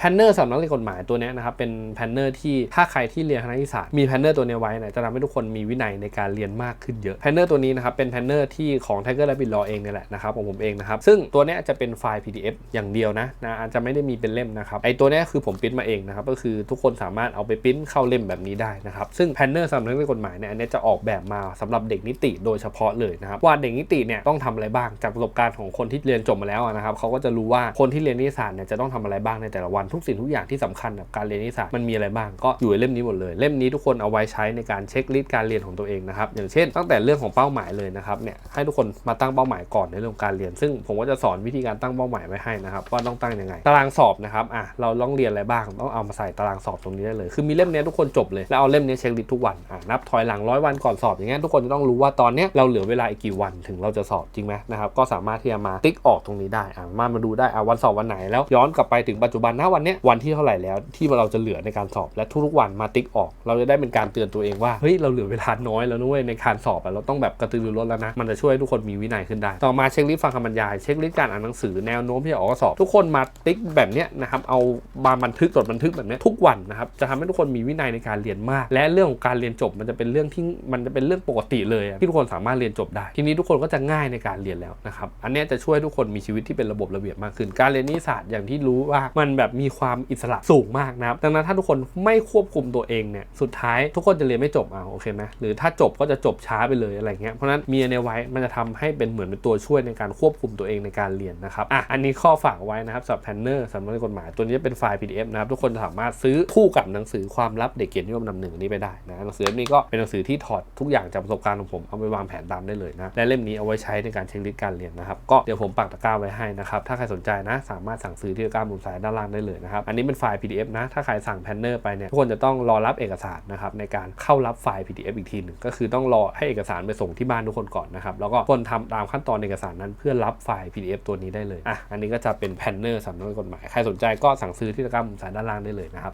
แพนเนอร์สำนักเรียนกฎหมายตัวนี้นะครับเป็นแพนเนอร์ที่ถ้าใครที่เรียนคณะนิตศาสตร์มีแพนเนอร์ตัวนี้ไว้เนี่ยจะทำให้ทุกคนมีวินัยในการเรียนมากขึ้นเยอะแพนเนอร์ตัวนี้นะครับเป็นแพนเนอร์ที่ของ Tiger Rabbit Law เองเนี่ยแหละนะครับของผมเองนะครับซึ่งตัวนี้จะเป็นไฟล์ PDF อย่างเดียวนะนะอาจจะไม่ได้มีเป็นเล่มนะครับไอตัวนี้คือผมปริ้นมาเองนะครับก็คือทุกคนสามารถเอาไปปริ้นเข้าเล่มแบบนี้ได้นะครับซึ่งแพนเนอร์สำนักเรียนกฎหมายเนี่ยอันนี้จะออกแบบมาสำหรับเด็กนิติโดยเฉพาะเลยนะครับว่าเด็กนิติเนี่ยต้องทำอะไรบ้างจากประสบการณ์ของคนที่เรียนจบมาแล้วนะครับเขาก็จะรู้ว่าคนที่เรียนนิติศาสตร์เนี่ยจะต้องทำอะไรบ้างในแต่ละวันทุกสิ่งทุกอย่างที่สำคัญกับการเรียนนิติศาสตร์มันมีอะไรบ้างก็อยู่ในเล่มนี้หมดเลย เล่มนี้ทุกคนเอาไว้ใช้ในการเช็คลิสต์การเรียนของตัวเองนะครับอย่างเช่น ตั้งแต่เรื่องของเป้าหมายเลยนะครับเนี่ยให้ทุกคนมาตั้งเป้าหมายก่อนในเรื่องการเรียน ซึ่งผมก็จะสอนวิธีการตั้งเป้าหมายไว้ให้นะครับว่าต้องตั้งยังไง ตารางสอบนะครับอะเราต้องเรียนอะไรบ้างต้องเอามาใส่ตารางสอบตรงนี้ได้เลย คือมีเล่มนี้ทุกคนจบเลยแล้วเอาเล่มนี้เช็คลิสต์ทุกวันอะนับถอยหลังร้อยวันก่อนสอบอย่างเงี้ยทุกคนจะต้องรู้ว่าตอนเนี้ยเราเหลือเวลาอีกกี่วันถึงเราจะสอบจริงไหมนะครับก็สามารถที่จะมาติ๊กออกตรงนี้ได้อะมามาดูได้อะวันสอบวันไหนแล้วย้อนกลับไปถึงปัจจุบันณวันเนี้วันที่เท่าไหร่แล้วที่เราจะเหลือในการสอบและทุกๆวันมาติ๊กออก เราจะได้เป็นการเตือนตัวเองว่าเฮ้ยเราเหลือเวลาน้อยแล้วนุ้ยในการสอบเราต้องแบบกระตือรือร้นแล้วนะมันจะช่วยให้ทุกคนมีวินัยขึ้นได้ ต่อมาเช็คลิสต์ฟังคำบรรยายเช็คลิสต์การอ่านหนังสือแนวโน้มที่จะออกสอบ ทุกคนมาติ๊กแบบนี้นะครับเอาบาบันทึกจดบันทึกแบบนี้ทุกวันนะครับจะทำให้ทุกคนมีวินัยในการเรียนมาก และเรื่องของการเรียนจบมันจะเป็นเรื่องที่มันจะเป็นเรื่องปกติเลยที่ทุกคนสามารถเรียนจบได้ ทีนี้ทุกคนก็จะง่ายในการเรียนแล้วนะครับอันนี้จะช่วยทุกคนมีชีวิตที่เป็นระบบระเบียบมากขึ้น การเรียนนิติศาสตร์อย่างที่รู้ว่ามันแบบมีความอิสระสูงมากนะครับดังนั้นถ้าทุกคนไม่ควบคุมตัวเองเนี่ยสุดท้ายทุกคนจะเรียนไม่จบเอาโอเคไหมหรือถ้าจบก็จะจบช้าไปเลยอะไรเงี้ยเพราะนั้นมีอันไว้มันจะทำให้เป็นเหมือนเป็นตัวช่วยในการควบคุมตัวเองในการเรียนนะครับอะอันนี้ข้อฝากไว้นะครับสำหรับแพนเนอร์สำนักงานกฎหมายตัวนี้จะเป็นไฟล์ PDF นะครับทุกคนสามารถซื้อคู่กับหนังสือความลับเด็กเกียรตินิยมนำหนึ่งอันนี้ไปได้นะหนังสือเล่มนี้ก็เป็นหนังสือที่ถอดทุกอย่างจากประสบการณ์ของผมเอาไปวางแผนตามได้เลยนะและเล่มนี้เอาไว้ใช้ในการเช็คลิสต์การเรียนนะครับก็เดี๋ยวผมปักตะกร้าไว้ให้นะครับถ้าใครสนใจนะสามารถสั่งซื้อที่ตะกร้ามุมซ้ายด้านล่างได้เลยนะครับ อันนี้เป็นไฟล์ PDF นะ ถ้าใครสั่งแพนเนอร์ไปเนี่ยทุกคนจะต้องรอรับเอกสารนะครับในการเข้ารับไฟล์ PDF อีกทีหนึ่งก็คือต้องรอให้เอกสารไปส่งที่บ้านทุกคนก่อนนะครับ แล้วก็คนทำตามขั้นตอนเอกสารนั้นเพื่อรับไฟล์ PDF ตัวนี้ได้เลย อะ อันนี้ก็จะเป็นแพนเนอร์สำนักงานกฎหมาย ใครสนใจก็สั่งซื้อที่ตะกร้ามุมซ้ายด้านล่างได้เลยนะครับ